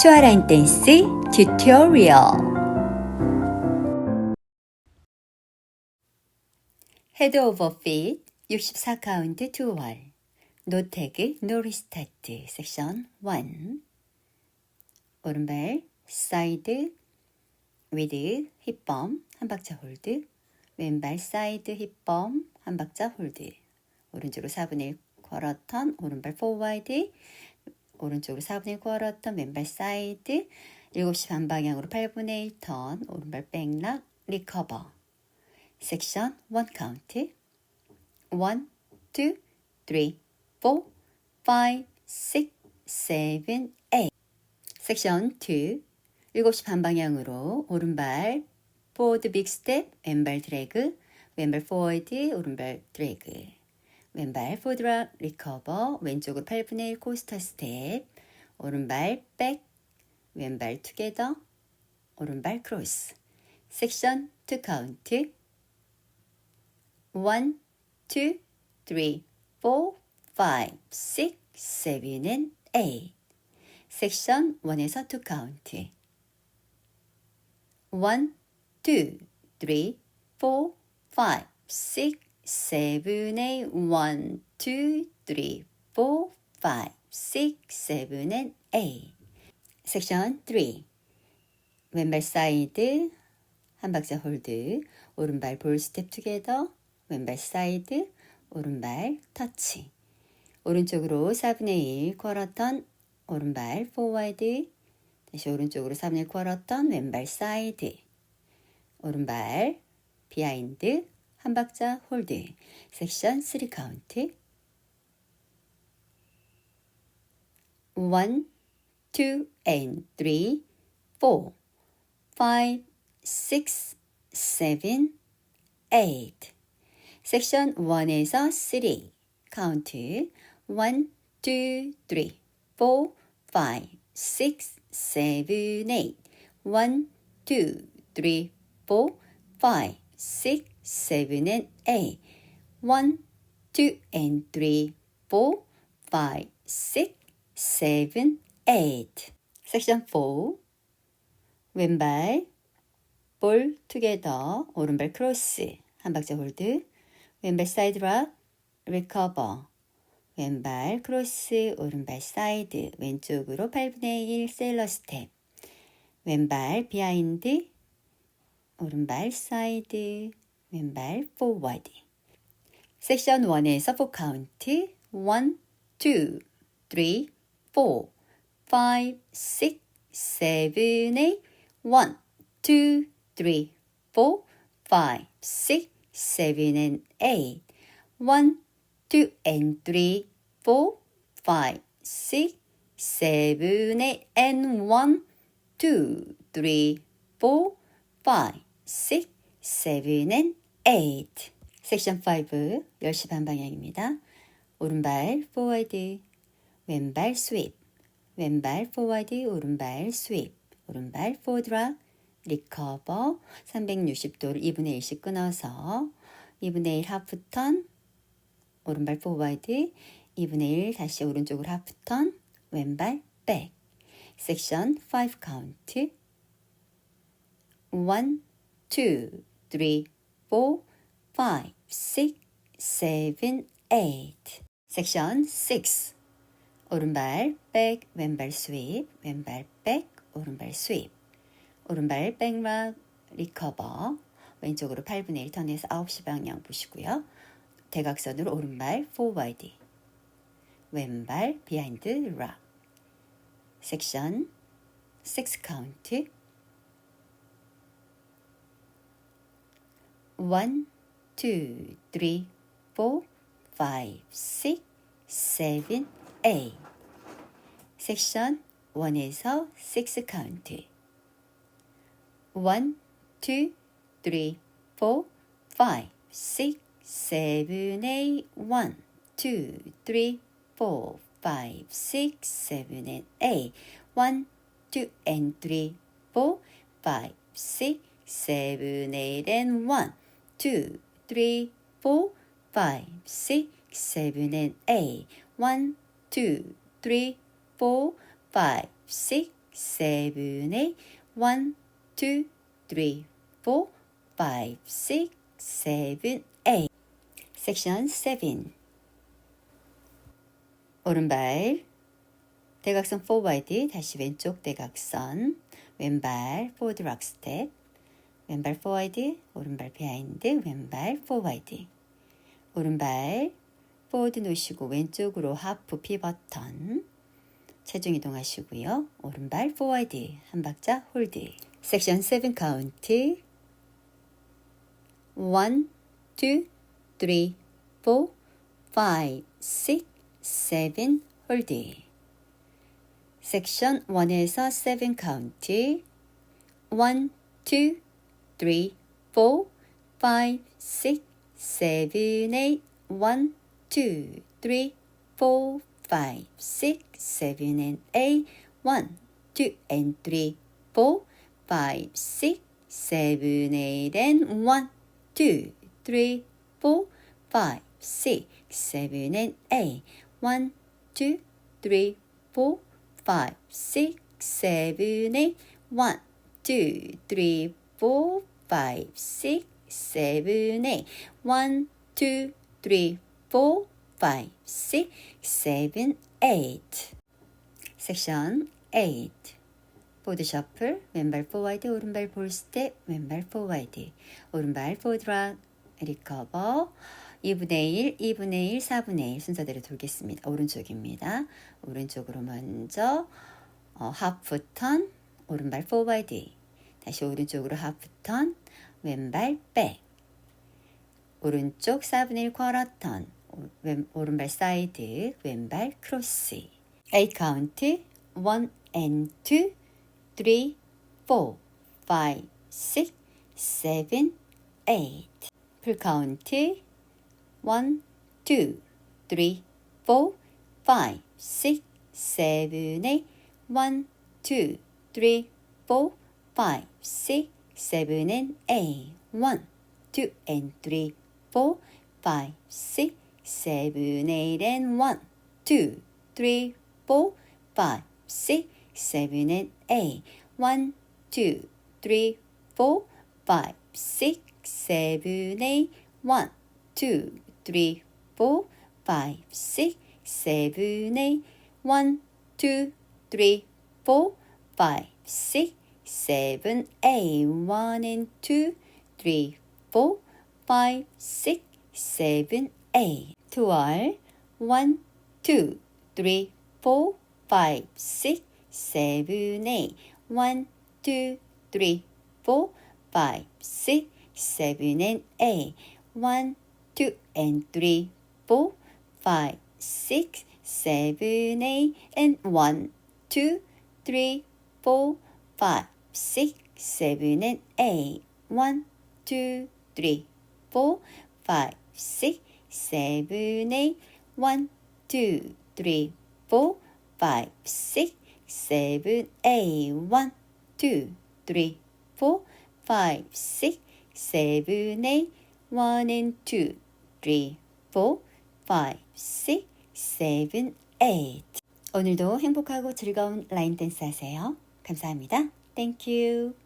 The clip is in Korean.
초아라인 댄스 튜토리얼 헤드 오버 핏 64카운트 투월. 노태그 노리스타트 섹션 1 오른발 사이드 위드 힙범 한 박자 홀드 왼발 사이드 힙범 한 박자 홀드 오른쪽으로 4분의 1 쿼러턴 오른발 포와이드 오른쪽으로 4분의 1 쿼러턴 왼발 사이드 7시 반 방향으로 8분의 1턴 오른발 백락 리커버. 섹션 1 카운트. 1, 2, 3, 4, 5, 6, 7, 8 섹션 2 7시 반 방향으로 오른발 포워드 빅 스텝 왼발 드래그 왼발 포워드 오른발 드래그 왼발 포드락 리커버 왼쪽으로 8분의 1 코스터 스텝 오른발 백 왼발 투게더 오른발 크로스. 섹션 2 카운트. 1, 2, 3, 4, 5, 6, 7, and 8 섹션 1에서 2 카운트. 1, 2, 3, 4, 5, 6, 7, 8 1, 2, 3, 4, 5, 6, 7, and 8 섹션 3 왼발 사이드 한 박자 홀드. 오른발 볼 스텝 투게더. 왼발 사이드 오른발 터치. 오른쪽으로 4분의 1 쿼러턴. 오른발 포워드. 다시 오른쪽으로 3분의 1 쿼러턴. 왼발 사이드. 오른발 비하인드 한 박자 홀드. 섹션 3 카운트. 1, 2 and 3, 4, 5, 6, 7, 8 섹션 1에서 3 카운트. 1, 2, 3, 4, 5, 6, 7, 8 1, 2, 3, 4, 5, 6, 7, and 8 1, 2, and 3, 4, 5, 6, 7, 8 섹션 4 왼발 볼 투게더 오른발 크로스 한 박자 홀드 왼발 사이드 락 리커버 왼발 크로스 오른발 사이드 왼쪽으로 8분의 1 셀러 스텝 왼발 비하인드 오른발 사이드 왼발 포워드 섹션 1에서 4 카운트 1, 2, 3, 4, 5, 6, 7, 8 1, 2, 3, 4, 5, 6, 7, and 8 1, 2, and 3, 4, 5, 6, 7, 8 and 1, 2, 3, 4, 5, 6, 7, and 8 섹션 5 10시 반 방향입니다. 오른발 포워드 왼발 스윕 왼발 포워드 오른발 스윕 오른발 리커버 360도를 2분의 1씩 끊어서 2분의 1 하프 턴 오른발 포워드 2분의 1 다시 오른쪽으로 하프 턴 왼발 백 섹션 5 카운트 1, 2, 3, 4, 5, 6, 7, 8 섹션 6 오른발 백 왼발 스윕 왼발 백 오른발 스윕 오른발 백락 리커버 왼쪽으로 8분의 1 턴에서 9시 방향 보시고요. 대각선으로 오른발 포워드 왼발 비하인드 락 섹션 6 카운트 1, 2, 3, 4, 5, 6, 7, 8 섹션 1에서 6 카운트 1, 2, 3, 4, 5, 6, 7, 8 1, 2, 3, 4, 5, 6, 7, and 8 1, 2, and 3, 4, 5, 6, 7, 8 and 1, 2, 3, 4, 5, 6, 7, and 8 1, 2, 3, 4, 5, 6, seven, eight. One, two, three, four, five, six, seven, eight. 섹션 7. 오른발 대각선 forward 다시 왼쪽 대각선 왼발 forward rock step 왼발 forward 오른발 behind 왼발 forward. 오른발 forward 놓으시고 왼쪽으로 하프 피버턴 체중 이동하시고요. 오른발 forward 한 박자 홀드 섹션 7 카운트 1, 2, 3, 4, 5, 6, 7 홀드 섹션 1에서 7 카운트 1, 2, three, four, five, six, seven, eight. One, two, three, four, five, six, seven, and eight. One, two, and three, four, five, six, seven, eight, and one, two, three, four, five, six, seven, and eight. One, two, three, four, five, six, seven, eight. One, two, three, four, 5, 6, 7, 8 1, 2, 3, 4, 5, 6, 7, 8 섹션 8 보드 셔플 왼발 포워드 오른발 볼 스텝 왼발 포워드 오른발 포드락 리커버 2분의 1, 2분의 1, 4분의 1 순서대로 돌겠습니다. 오른쪽입니다. 오른쪽으로 먼저 어, 하프 턴 오른발 포워드 다시 오른쪽으로 하프 턴 왼발 백. 오른쪽 4분의 1 쿼러 턴 왼, 오른발 사이드 왼발 크로스. 8 카운트 1 and 2 3 4 5 6 7 8 풀 카운트 1 2 3 4 5 6 7 8 1 2 3 4 5 6 7 and 8 1 2 and 3 4 5 6 7 8 and 1 2 3 4 5 6 7 and 8 1 2 3 4 5 6 7 8 1 2 3 4 5 6 7 8 1 2 3 4 5 6 seven, eight, one and two, three, four, five, six, seven, eight. Twelve, one, two, three, four, five, six, seven, eight. One, two, three, four, five, six, seven, and eight. One, two, and three, four, five, six, seven, eight, and one, two, three, four, five. 6 7 and 8 1 2 3 4 5 6 7 8 1 2 3 4 5 6 7 8 1 2 3 4 5 6 7 8 1 and 2 3 4 5 6 7 8 오늘도 행복하고 즐거운 라인 댄스 하세요. 감사합니다. Thank you.